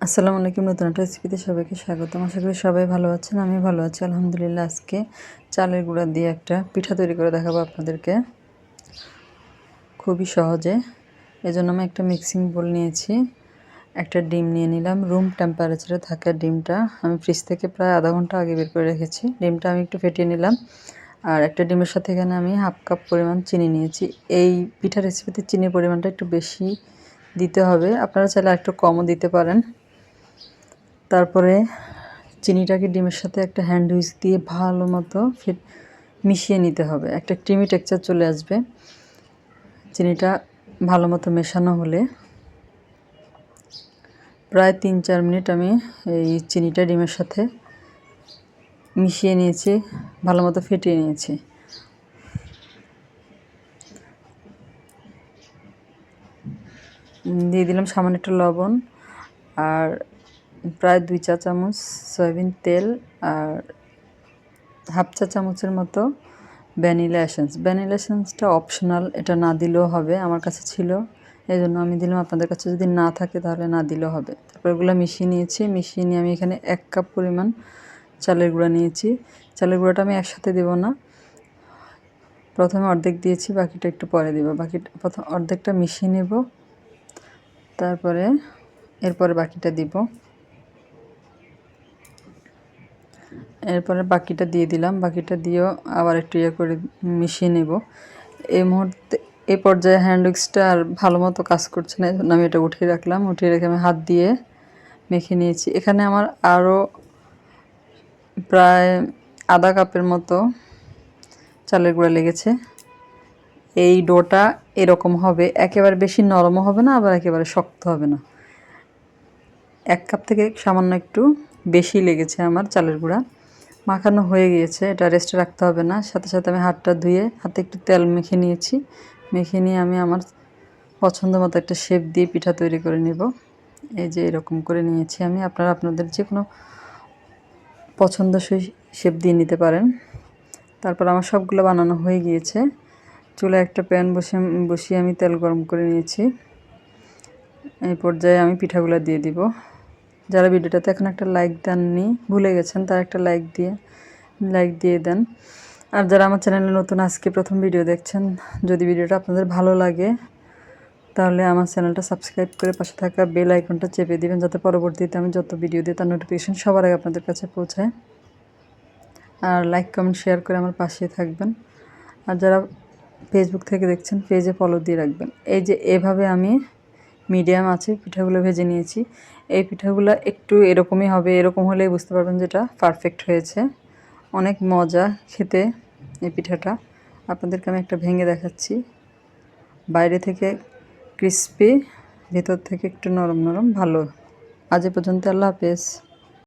আসসালামু আলাইকুম, নতুন একটা রেসিপিতে সবাইকে স্বাগতম। আশা করি সবাই ভালো আছেন, আমি ভালো আছি। আলহামদুলিল্লাহ, আজকে চালের গুঁড়া দিয়ে একটা পিঠা তৈরি করে দেখাবো আপনাদেরকে। খুবই সহজে। এজন্য আমি একটা মিক্সিং বোল নিয়েছি, একটা ডিম নিয়ে নিলাম। রুম টেম্পারেচারে থাকা ডিমটা আমি ফ্রিজ থেকে প্রায় আধা ঘণ্টা আগে বের করে রেখেছি। ডিমটা আমি একটু ফেটিয়ে নিলাম। আর একটা ডিমের সাথে এখানে আমি হাফ কাপ পরিমাণ চিনি নিয়েছি। এই পিঠা রেসিপিতে চিনির পরিমাণটা একটু বেশি দিতে হবে। আপনারা চাইলে একটু কমও দিতে পারেন। তারপরে চিনিটাকে ডিমের সাথে একটা হ্যান্ড হুইস দিয়ে ভালো মতো ফিট মিশিয়ে নিতে হবে। একটা ক্রিমি টেক্সচার চলে আসবে। চিনিটা ভালো মতো মেশানো হলে প্রায় তিন চার মিনিট আমি এই চিনিটা ডিমের সাথে মিশিয়ে নিয়েছি, ভালো মতো ফেটিয়ে নিয়েছি। দিয়ে দিলাম সামান্য একটু লবণ আর প্রায় দুই চা চামচ সয়াবিন তেল আর হাফ চা চামচের মতো ভ্যানিলা এসেন্স। ভ্যানিলা এসেন্সটা অপশনাল, এটা না দিলেও হবে, আমার কাছে ছিল। এই জন্য আমি দিলাম, আপনাদের কাছে যদি না থাকে তাহলে না দিলেও হবে। তারপর এগুলো মিশিয়ে নিয়েছি, মিশিয়ে নিয়ে আমি এখানে এক কাপ পরিমাণ চালের গুঁড়া নিয়েছি। চালের গুঁড়াটা আমি একসাথে দেবো না। প্রথমে অর্ধেক দিয়েছি, বাকিটা একটু পরে দেবো। বাকিটা, প্রথম অর্ধেকটা মিশিয়ে নেব। তারপরে, এরপরে বাকিটা দিব। এরপরে বাকিটা দিয়ে দিলাম। বাকিটা দিয়েও আবার একটু ইয়ে করে মিশিয়ে নেব। এই মুহূর্তে এই পর্যায়ে হ্যান্ড উইক্সটা আর ভালো মতো কাজ করছে না আমি এটা উঠিয়ে রাখলাম। উঠিয়ে রেখে আমি হাত দিয়ে মেখে নিয়েছি। এখানে আমার আরও প্রায় আধা কাপের মতো চালের গুঁড়া লেগেছে। এই ডোটা এরকম হবে। একেবারে বেশি নরমও হবে না, আবার একেবারে শক্ত হবে না। এক কাপ থেকে সামান্য একটু বেশি লেগেছে আমার চালের গুঁড়া। মাখানো হয়ে গিয়েছে, এটা রেস্টে রাখতে হবে না। সাথে সাথে আমি হাতটা ধুয়ে হাতে একটু তেল মেখে নিয়েছি। মেখে নিয়ে আমি আমার পছন্দ মতো একটা শেপ দিয়ে পিঠা তৈরি করে নেব। এই যে এরকম করে নিয়েছি আমি। আপনারা আপনাদের যে কোনো পছন্দসই শেপ দিয়ে নিতে পারেন। তারপর আমার সবগুলো বানানো হয়ে গিয়েছে। চুলে একটা প্যান বসে, বসিয়ে আমি তেল গরম করে নিয়েছি। এই পর্যায়ে আমি পিঠাগুলো দিয়ে দিব। যারা ভিডিওটাতে এখন একটা লাইক দেননি, ভুলে গেছেন, তার একটা লাইক দিয়ে লাইক দিয়ে দেন। আর যারা আমার চ্যানেলে নতুন, আজকে প্রথম ভিডিও দেখছেন, যদি ভিডিওটা আপনাদের ভালো লাগে, তাহলে আমার চ্যানেলটা সাবস্ক্রাইব করে পাশে থাকা বেল আইকনটা চেপে দিবেন, যাতে পরবর্তীতে আমি যত ভিডিও দিই, তার নোটিফিকেশান সবার আগে আপনাদের কাছে পৌঁছায়। আর লাইক কমেন্ট শেয়ার করে আমার পাশে থাকবেন। আর যারা ফেসবুক থেকে দেখছেন পেজে ফলো দিয়ে রাখবেন। এই যে এভাবে আমি মিডিয়াম আছে, পিঠাগুলো ভেজে নিয়েছি। এই পিঠাগুলো একটু এরকমই হবে, এরকম হলেই বুঝতে পারবেন যেটা পারফেক্ট হয়েছে। অনেক মজা খেতে এই পিঠাটা। আপনাদেরকে আমি একটা ভেঙে দেখাচ্ছি। বাইরে থেকে ক্রিস্পি ভেতর থেকে একটু নরম নরম, ভালো। আজ পর্যন্ত আল্লাহ হাফেজ।